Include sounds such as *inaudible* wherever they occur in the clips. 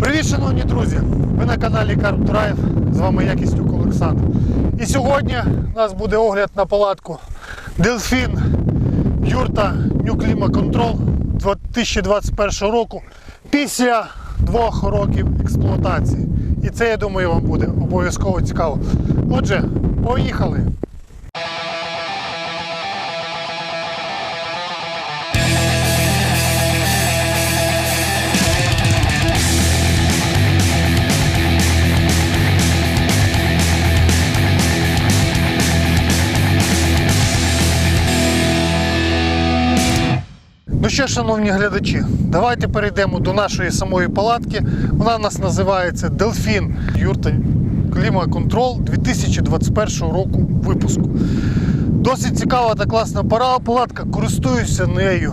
Привіт, шановні друзі! Ви на каналі Drive. З вами Якістюк Олександр. І сьогодні у нас буде огляд на палатку Delfin Юрта New Clima Control 2021 року після двох років експлуатації. І це, я думаю, вам буде обов'язково цікаво. Отже, поїхали! Що, шановні глядачі, давайте перейдемо до нашої самої палатки. Вона у нас називається Delfin Юрта Кліма Контрол 2021 року випуску. Досить цікава та класна пара палатка. Користуюся нею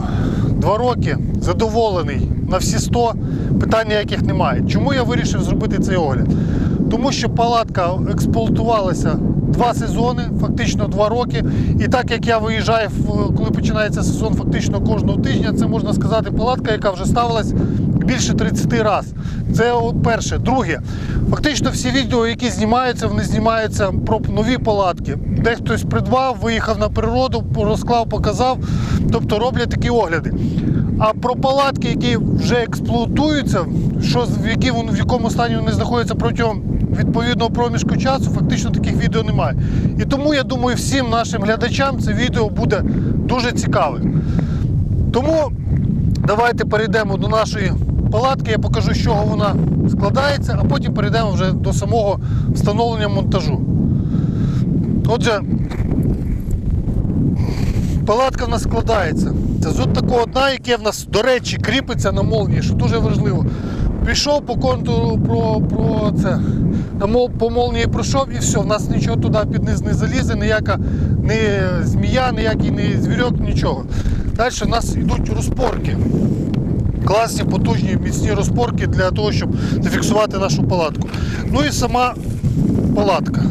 два роки, задоволений на всі 100, питань ніяких немає. Чому я вирішив зробити цей огляд? Тому що палатка експлуатувалася два сезони, фактично два роки. І так як я виїжджаю, коли починається сезон, фактично кожного тижня, це можна сказати палатка, яка вже ставилась більше 30 разів. Це перше. Друге, фактично всі відео, які знімаються, вони знімаються про нові палатки. Де хтось придбав, виїхав на природу, розклав, показав, тобто роблять такі огляди. А про палатки, які вже експлуатуються, що в, які, в якому стані вони знаходяться протягом відповідного проміжку часу, фактично таких відео немає. І тому я думаю, всім нашим глядачам це відео буде дуже цікавим. Тому давайте перейдемо до нашої палатки, я покажу, з чого вона складається, а потім перейдемо вже до самого встановлення монтажу. Отже, палатка в нас складається. Це з такого дна, яке в нас, до речі, кріпиться на молнії, що дуже важливо. Пішов по контуру про, про це. По молнії пройшов і все, в нас нічого туди під низ не залізе, ніяка не змія, ніякий не звірок, нічого. Далі в нас йдуть розпорки. Класні, потужні, міцні розпорки для того, щоб зафіксувати нашу палатку. Ну і сама палатка.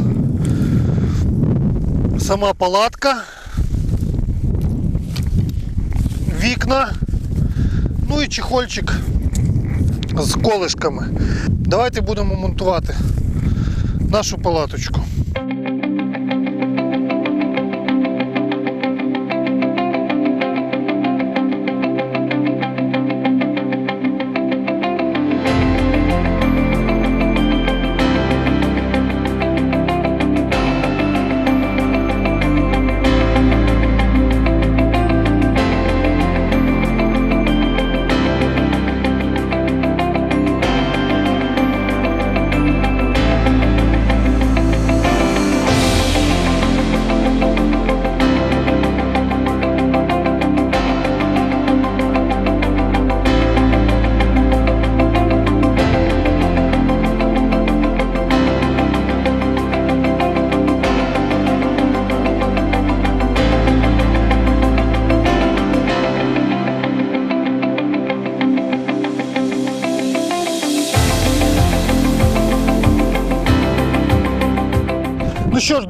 Сама палатка. Вікна. Ну і чехольчик з колишками. Давайте будемо монтувати нашу палаточку.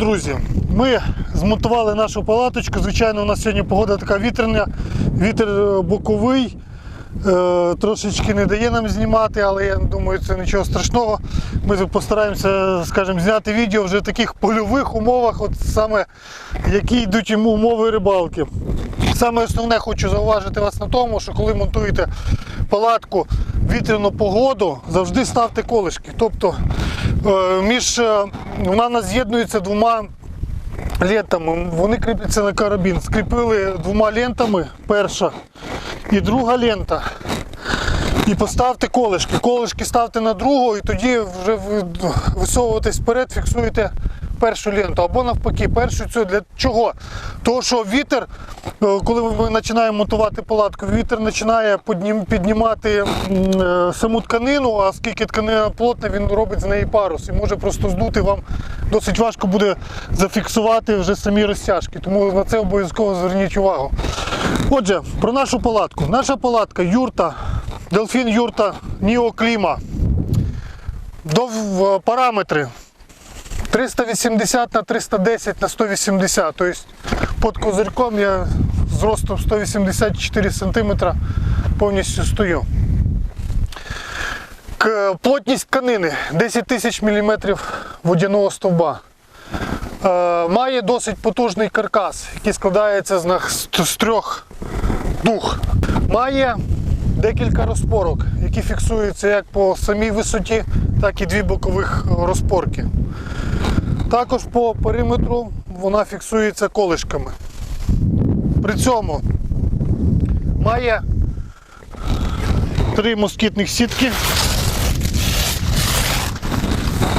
Друзі, ми змонтували нашу палаточку. Звичайно, у нас сьогодні погода така вітряна, вітер е, боковий. Е, Трошечки не дає нам знімати, але я думаю, це нічого страшного. Ми постараємося, скажімо, зняти відео вже в таких польових умовах, от саме які йдуть йому умови рибалки. Саме основне хочу зауважити вас на тому, що коли монтуєте палатку вітряну погоду, завжди ставте колишки. Тобто між, е, вона нас з'єднується двома лентами. Вони кріпляться на карабін. Скріпили двома лентами перша і друга лента. І поставте колишки. Колишки ставте на другу, і тоді вже ви висовуватись вперед, фіксуєте першу ленту. Або навпаки, першу цю для чого? Тому що вітер, е, коли ми починаємо монтувати палатку, вітер починає піднімати е, саму тканину, а оскільки тканина плотна, він робить з неї парус і може просто здути вам досить важко буде зафіксувати вже самі розтяжки. Тому на це обов'язково зверніть увагу. Отже, про нашу палатку. Наша палатка юрта, Delfin юрта Кліма. Параметри 380 на 310 на 180. Тобто під козирьком я зростом 184 см повністю стою. Плотність тканини 10 тисяч мм водяного стовба. Е, Має досить потужний каркас, який складається з, з- з трьох дух. Має декілька розпорок, які фіксуються як по самій висоті, так і дві бокових розпорки. Також по периметру вона фіксується колишками. При цьому має три москітних сітки.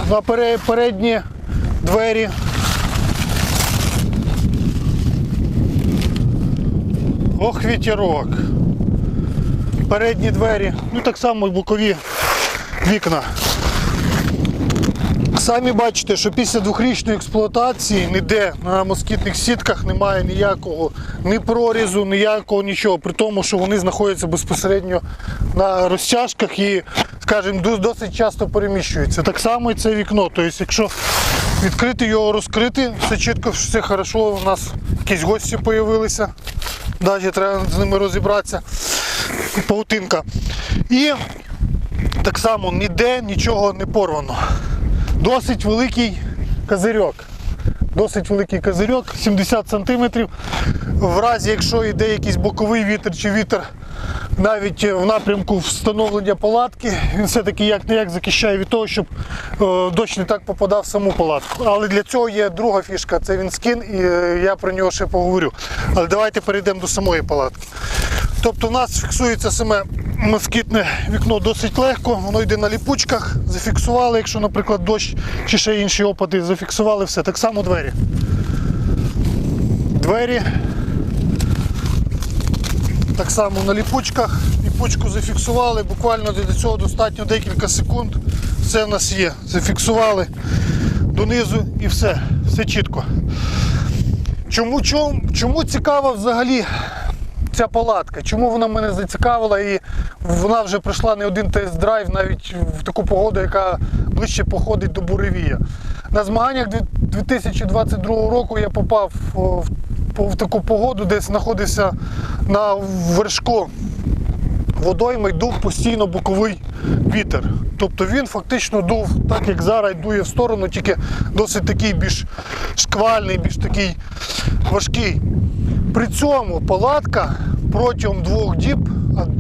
На передні двері. Ох, вітерок. Передні двері, ну так само і бокові вікна. Самі бачите, що після двохрічної експлуатації ніде на москітних сітках немає ніякого ні прорізу, ніякого нічого. При тому, що вони знаходяться безпосередньо на розтяжках і, скажімо, досить часто переміщуються. Так само і це вікно. Тобто, якщо відкрити його, розкрити, все чітко, все хорошо. У нас якісь гості з'явилися. Навіть треба з ними розібратися. Паутинка. І так само ніде нічого не порвано. Досить великий козирьок. Досить великий козирьок, 70 см. В разі, якщо йде якийсь боковий вітер чи вітер навіть в напрямку встановлення палатки, він все-таки як не як захищає від того, щоб е, дощ не так попадав в саму палатку. Але для цього є друга фішка, це він скін, і е, я про нього ще поговорю. Але давайте перейдемо до самої палатки. Тобто в нас фіксується саме москітне вікно досить легко, воно йде на ліпучках, зафіксували, якщо, наприклад, дощ чи ще інші опади, зафіксували все. Так само двері. Двері. Так само на ліпучках. Ліпучку зафіксували, буквально для цього достатньо декілька секунд. Все в нас є. Зафіксували донизу і все. Все чітко. Чому, чому, чому цікава взагалі ця палатка? Чому вона мене зацікавила і вона вже пройшла не один тест-драйв навіть в таку погоду, яка ближче походить до буревія. На змаганнях 2022 року я попав в, таку погоду, де знаходився на вершку водойми, дув постійно боковий вітер. Тобто він фактично дув так, як зараз дує в сторону, тільки досить такий більш шквальний, більш такий важкий. При цьому палатка протягом двох діб,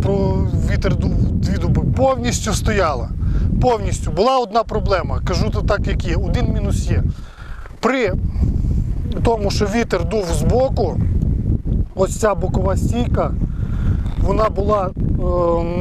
про вітер дві доби, повністю стояла. Повністю. Була одна проблема. Кажу то так, як є. Один мінус є. При тому, що вітер дув збоку, ось ця бокова стійка, вона була е,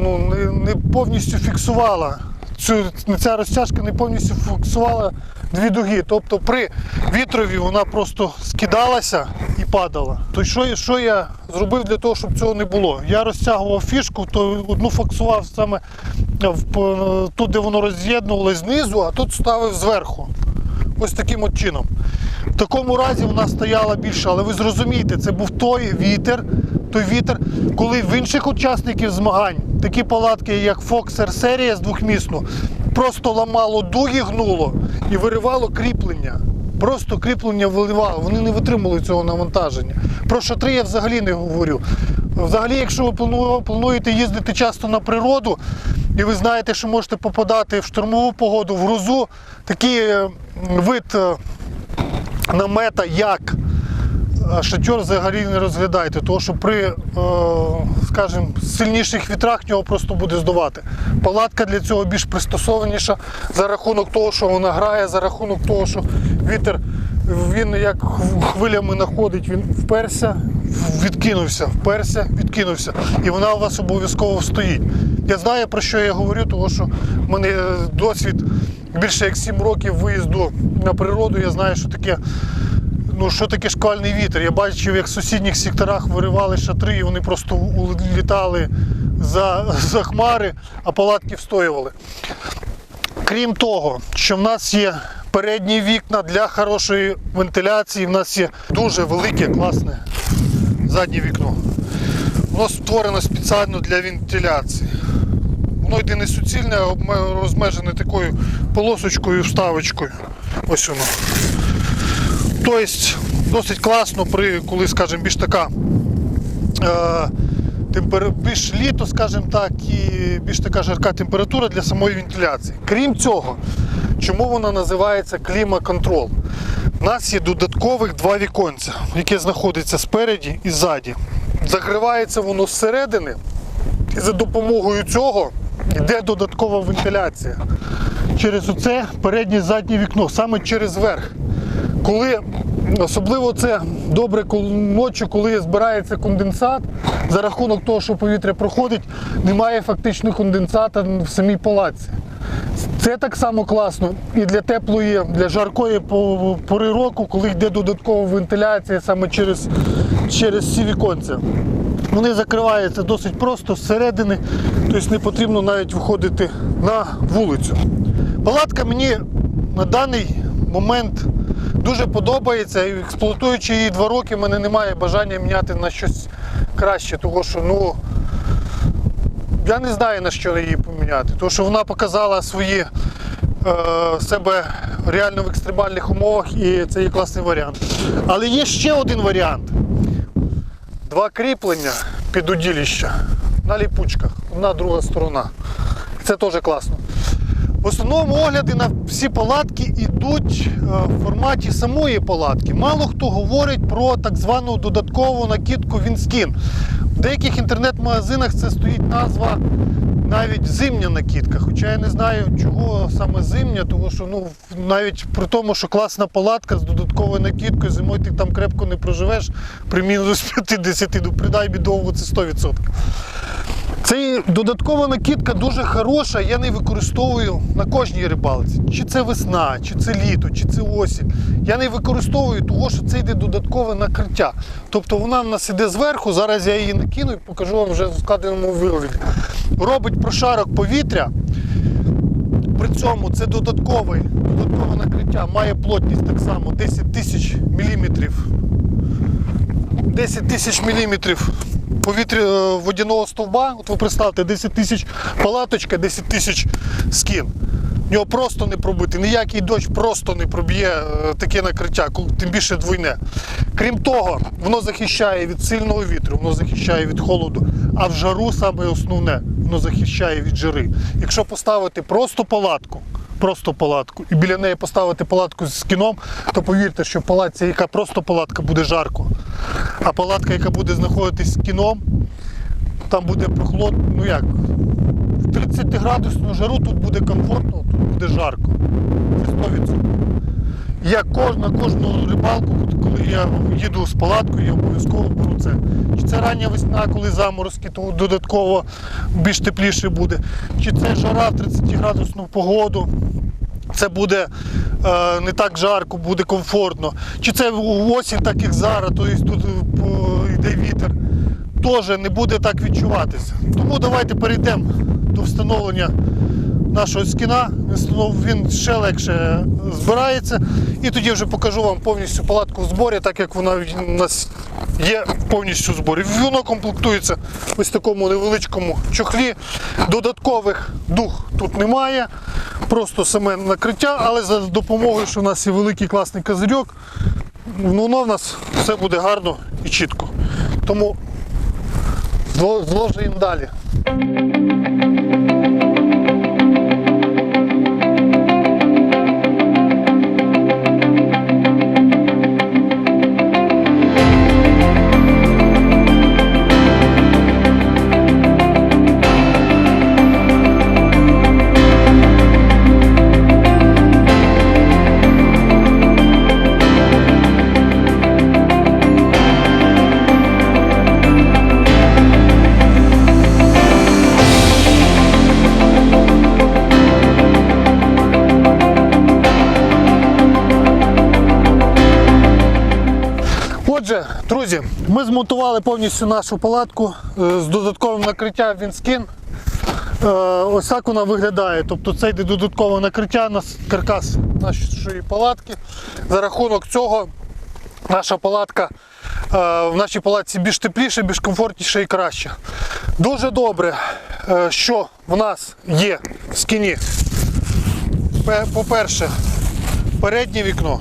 ну, не, не повністю фіксувала. Цю, ця розтяжка не повністю фіксувала дві дуги. Тобто при вітрові вона просто скидалася і падала. То що, що я зробив для того, щоб цього не було? Я розтягував фішку, то одну фіксував саме в, тут, де воно роз'єднувалось знизу, а тут ставив зверху. Ось таким от чином. В такому разі вона стояла більше, але ви зрозумієте, це був той вітер, той вітер, коли в інших учасників змагань такі палатки, як Foxer серія з двохмісну, просто ламало дуги, гнуло і виривало кріплення. Просто кріплення виливало, вони не витримали цього навантаження. Про шатри я взагалі не говорю. Взагалі, якщо ви плануєте їздити часто на природу, і ви знаєте, що можете попадати в штурмову погоду, в грозу, такий е, вид е, намета, як е, шатер взагалі не розглядайте, тому що при, е, скажімо, сильніших вітрах нього просто буде здувати. Палатка для цього більш пристосованіша за рахунок того, що вона грає, за рахунок того, що вітер він як хвилями находить, він вперся, відкинувся, вперся, відкинувся. І вона у вас обов'язково стоїть. Я знаю про що я говорю, тому що в мене досвід більше як 7 років виїзду на природу. Я знаю, що таке ну що таке шквальний вітер. Я бачив, як в сусідніх секторах виривали шатри, і вони просто улітали за, *laughs* за хмари, а палатки встоювали. Крім того, що в нас є передні вікна для хорошої вентиляції, в нас є дуже велике, класне заднє вікно. Воно створено спеціально для вентиляції. Воно йде не суцільне, а розмежене такою полосочкою, вставочкою. Ось воно. Тобто досить класно, при, коли, скажімо, більш така е, темпер... більш літо, скажімо так, і більш така жарка температура для самої вентиляції. Крім цього, чому вона називається клімаконтрол? У нас є додаткових два віконця, яке знаходиться спереді і ззаді. Закривається воно зсередини, і за допомогою цього йде додаткова вентиляція. Через оце переднє і заднє вікно, саме через верх. Коли особливо це добре ночі, коли збирається конденсат, за рахунок того, що повітря проходить, немає фактично конденсата в самій палаці. Це так само класно і для теплої, для жаркої пори року, коли йде додаткова вентиляція саме через, через ці віконця. Вони закриваються досить просто зсередини, тобто не потрібно навіть виходити на вулицю. Палатка мені на даний момент дуже подобається і експлуатуючи її два роки, в мене немає бажання міняти на щось краще, тому що ну, я не знаю на що її поміняти, тому що вона показала свої е, себе реально в екстремальних умовах і це є класний варіант. Але є ще один варіант. Два кріплення під удилище на ліпучках, одна друга сторона. Це теж класно. В основному огляди на всі палатки йдуть е, в форматі самої палатки. Мало хто говорить про так звану додаткову накидку Вінскін. В деяких інтернет-магазинах це стоїть назва навіть зимня накидка. Хоча я не знаю, чого саме зимня, тому що ну, навіть при тому, що класна палатка з додатковою накидкою, зимою ти там крепко не проживеш при мінус 50, ну придай довго це 100%. Це додаткова накидка дуже хороша, я не використовую на кожній рибалці. Чи це весна, чи це літо, чи це осінь. Я не використовую, тому що це йде додаткове накриття. Тобто вона в нас іде зверху, зараз я її накину і покажу вам вже в складеному вигляді. Робить прошарок повітря. При цьому це додаткове, додаткове накриття, має плотність так само 10 тисяч міліметрів 10 тисяч міліметрів повітря е, водяного стовба. От ви представте, 10 тисяч палаточка, 10 тисяч скін. В нього просто не пробити. Ніякий дощ просто не проб'є е, таке накриття, тим більше двойне. Крім того, воно захищає від сильного вітру, воно захищає від холоду. А в жару саме основне, воно захищає від жари. Якщо поставити просто палатку, просто палатку, і біля неї поставити палатку з кіном, то повірте, що палатці, яка просто палатка, буде жарко. А палатка, яка буде знаходитись з кіном, там буде прохолодно, ну як, в 30 градусну жару тут буде комфортно, тут буде жарко. 100%. Я кож, на кожну рибалку, коли я їду з палаткою, я обов'язково беру це. Чи це рання весна, коли заморозки, то додатково більш тепліше буде. Чи це жара в 30 градусну погоду. Це буде е, не так жарко, буде комфортно. Чи це осінь, так як зараз, тобто тут е, йде вітер, теж не буде так відчуватися. Тому давайте перейдемо до встановлення нашого скіна. Він ще легше збирається. І тоді вже покажу вам повністю палатку в зборі, так як вона у нас є повністю в зборі. Воно комплектується ось в такому невеличкому чохлі. Додаткових дух тут немає. Просто саме накриття, але за допомогою, що у нас є великий класний козирьок, воно в нас все буде гарно і чітко. Тому зло- зложуємо далі. Друзі, ми змонтували повністю нашу палатку е, з додатковим накриттям Вінскін. Е, Ось так вона виглядає. Тобто це йде додаткове накриття на каркас нашої палатки. За рахунок цього наша палатка е, в нашій палатці більш тепліше, більш комфортніше і краще. Дуже добре, що в нас є в скіні. По-перше, переднє вікно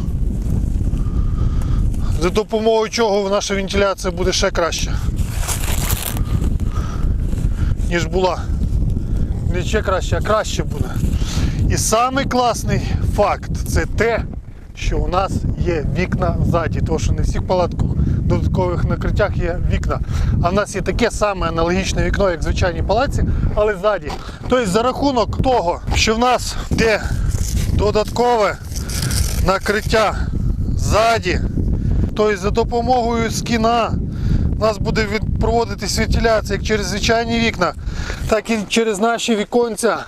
за допомогою чого наша вентиляція буде ще краще. ніж була. Не ще краще, а краще буде. І самий класний факт це те, що у нас є вікна ззаді, тому що не всіх палатках додаткових накриттях є вікна. А в нас є таке саме аналогічне вікно, як в звичайній палаці, але ззаді. Тобто за рахунок того, що в нас йде додаткове накриття ззаді, тобто за допомогою скіна у нас буде проводитись вентиляція як через звичайні вікна, так і через наші віконця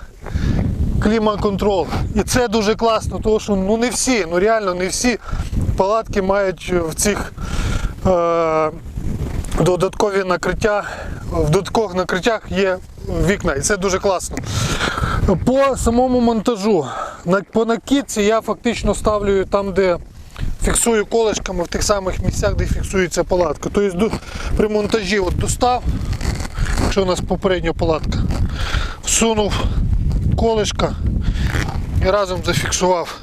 клімат-контроль. І це дуже класно, тому що ну не всі, ну реально не всі палатки мають в цих е, додаткові накриття. В додаткових накриттях є вікна, і це дуже класно. По самому монтажу, по накидці я фактично ставлю там, де фіксую колешками в тих самих місцях, де фіксується палатка. Тобто при монтажі от достав, якщо у нас попередня палатка, всунув колешка і разом зафіксував.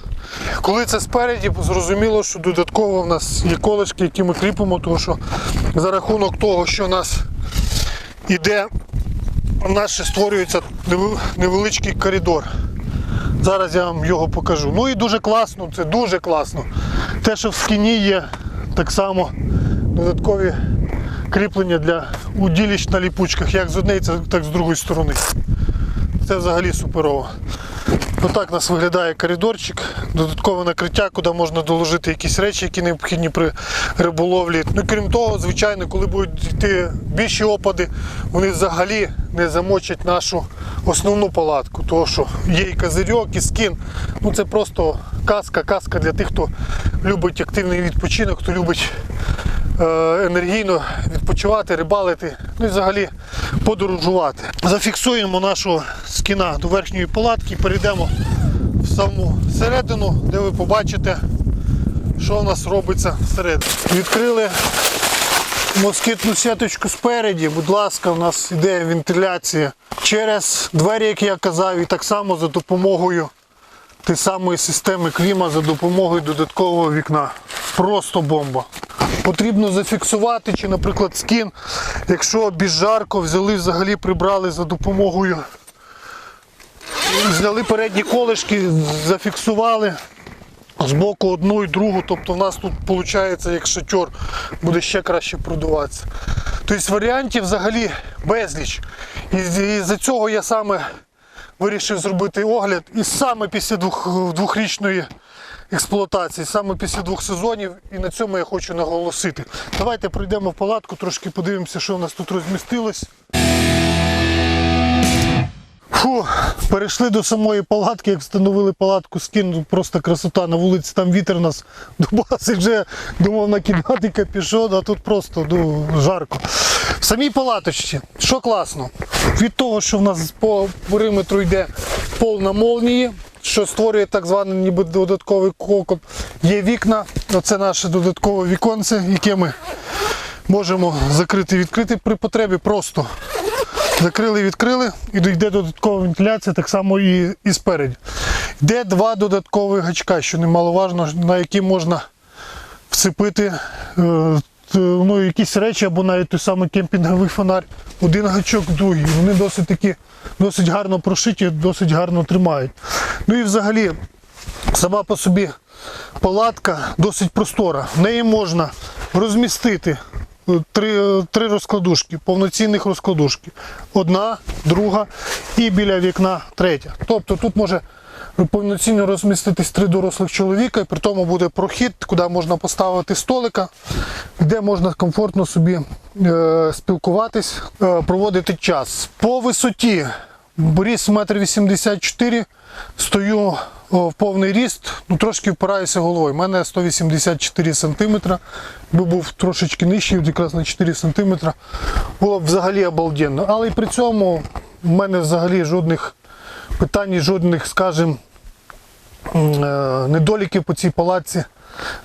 Коли це спереді, зрозуміло, що додатково в нас є колешки, які ми кріпимо, тому що за рахунок того, що у нас іде, у нас ще створюється невеличкий коридор. Зараз я вам його покажу. Ну і дуже класно, це дуже класно. Те, що в скіні є так само додаткові кріплення для уділіч на ліпучках, як з однієї, так з другої сторони. Це взагалі суперово. Отак у нас виглядає коридорчик, додаткове накриття, куди можна доложити якісь речі, які необхідні при риболовлі. Ну крім того, звичайно, коли будуть йти більші опади, вони взагалі не замочать нашу основну палатку. Тому що є і козирьок, і скін. Ну це просто казка, казка для тих, хто любить активний відпочинок, хто любить енергійно відпочивати, рибалити, ну і взагалі подорожувати. Зафіксуємо нашого скіна до верхньої палатки перейдемо в саму середину, де ви побачите, що в нас робиться всередині. Відкрили москітну сіточку спереді, будь ласка, у нас іде вентиляція через двері, як я казав, і так само за допомогою тієї самої системи кліма за допомогою додаткового вікна. Просто бомба. Потрібно зафіксувати, чи, наприклад, скін, якщо більш взяли взагалі прибрали за допомогою. Зняли передні колешки, зафіксували з боку одну і другу, тобто в нас тут виходить, як шатер, буде ще краще продуватися. Тобто варіантів взагалі безліч. І з- і за цього я саме вирішив зробити огляд. І саме після двох, двохрічної експлуатації, саме після двох сезонів, і на цьому я хочу наголосити. Давайте пройдемо в палатку, трошки подивимося, що у нас тут розмістилось. Фу, перейшли до самої палатки, як встановили палатку, скинув просто красота. На вулиці там вітер нас *laughs* дубасить, вже думав накидати капюшон, а тут просто ну, жарко. В самій палаточці, що класно, від того, що в нас по периметру йде пол на молнії, що створює так званий ніби додатковий кокон, є вікна, оце наше додаткове віконце, яке ми можемо закрити відкрити при потребі просто. Закрили, відкрили, і йде додаткова вентиляція, так само і, і спереді. Йде два додаткові гачка, що немаловажно, на які можна вцепити е, ну, якісь речі або навіть той самий кемпінговий фонарь. Один гачок, другий. Вони досить такі, досить гарно прошиті, досить гарно тримають. Ну і взагалі, сама по собі палатка досить простора. В неї можна розмістити е, три, е, три розкладушки, повноцінних розкладушки. Одна, друга і біля вікна третя. Тобто тут може повноцінно розміститись три дорослих чоловіка, і при тому буде прохід, куди можна поставити столика, де можна комфортно собі е, спілкуватись, е, проводити час. По висоті Боріс 1,84 м, стою в повний ріст, ну трошки впираюся головою. У мене 184 см, якби був трошечки нижчий, якраз на 4 см, було б взагалі обалденно. Але і при цьому в мене взагалі жодних питань, жодних, скажімо, недоліків по цій палаці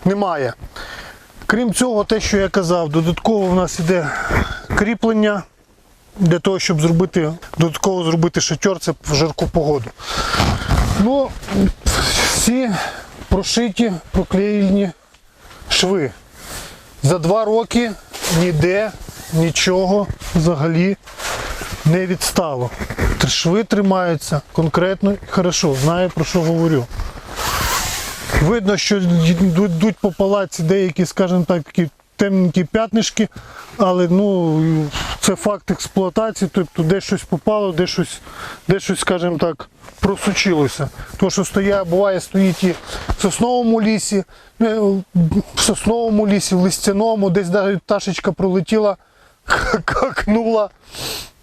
немає. Крім цього, те, що я казав, додатково в нас іде кріплення для того, щоб зробити, додатково зробити шатер, це в жарку погоду. Ну, всі прошиті, проклеєні шви. За два роки ніде нічого взагалі не відстало. Шви тримаються конкретно і хорошо, знаю про що говорю. Видно, що йдуть по палаці деякі, скажімо так, такі темненькі п'ятнишки, але ну, це факт експлуатації, тобто де щось попало, де щось, де щось, скажімо так, просучилося. То, що стоя, буває, стоїть і в сосновому лісі, е, в сосновому лісі, в листяному, десь навіть пташечка пролетіла, *laughs* какнула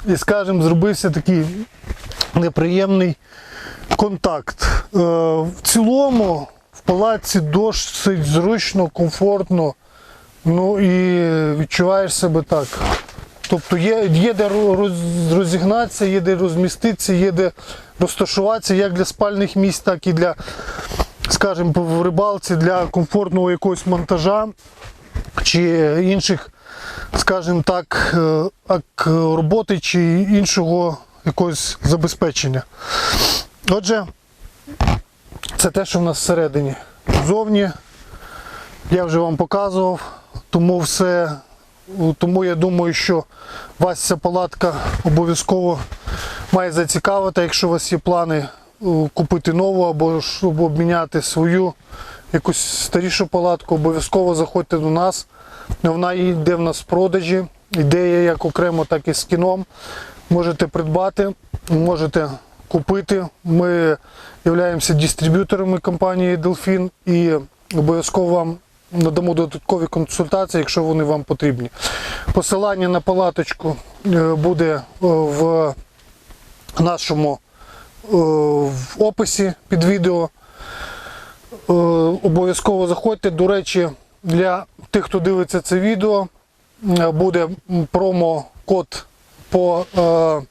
і, скажімо, зробився такий неприємний контакт. Е, В цілому в палаці досить зручно, комфортно, ну і відчуваєш себе так. Тобто є, є де роз- розігнатися, є де розміститися, є де розташуватися як для спальних місць, так і для, скажімо, в рибалці для комфортного якогось монтажа чи інших, скажімо так, е, роботи чи іншого якогось забезпечення. Отже, це те, що в нас всередині. Зовні я вже вам показував, тому все. Тому я думаю, що вас ця палатка обов'язково має зацікавити, якщо у вас є плани е, купити нову або обміняти свою якусь старішу палатку, обов'язково заходьте до нас. Вона йде в нас в продажі, ідея як окремо, так і з кіном. Можете придбати, можете купити. Ми являємося дистриб'юторами компанії Delfin і обов'язково вам надамо додаткові консультації, якщо вони вам потрібні. Посилання на палаточку е, буде е, в нашому е, в описі під відео. Обов'язково заходьте. До речі, для тих, хто дивиться це відео, е, буде промокод по, е,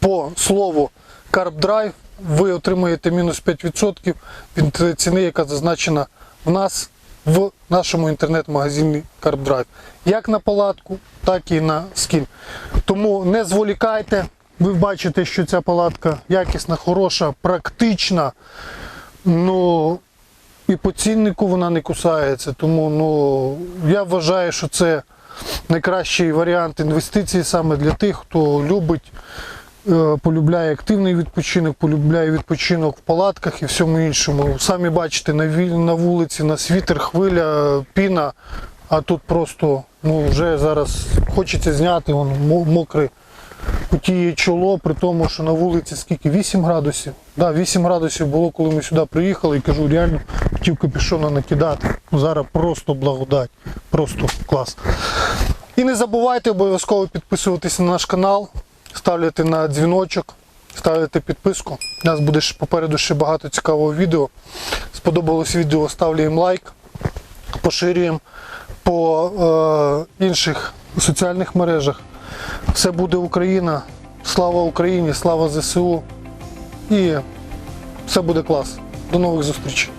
по слову CarpDrive. Ви отримаєте мінус 5% від ціни, яка зазначена в нас в нашому інтернет-магазині CarpDrive. Як на палатку, так і на скін. Тому не зволікайте. Ви бачите, що ця палатка якісна, хороша, практична. Ну, і по ціннику вона не кусається. Тому ну, я вважаю, що це найкращий варіант інвестицій саме для тих, хто любить, е, полюбляє активний відпочинок, полюбляє відпочинок в палатках і всьому іншому. Самі бачите, на, ві- на вулиці вітер, хвиля, піна, а тут просто ну, вже зараз хочеться зняти, воно мо- мокре потіє чоло, при тому, що на вулиці скільки? 8 градусів. Да, 8 градусів було, коли ми сюди приїхали і кажу, реально хотів капюшона накидати. Ну, Зараз просто благодать, просто клас. І не забувайте обов'язково підписуватися на наш канал, ставляти на дзвіночок, ставити підписку. У нас буде попереду ще багато цікавого відео. Сподобалось відео, ставляємо лайк, поширюємо по е, інших соціальних мережах. Все буде Україна. Слава Україні, слава ЗСУ. І все буде клас. До нових зустрічей.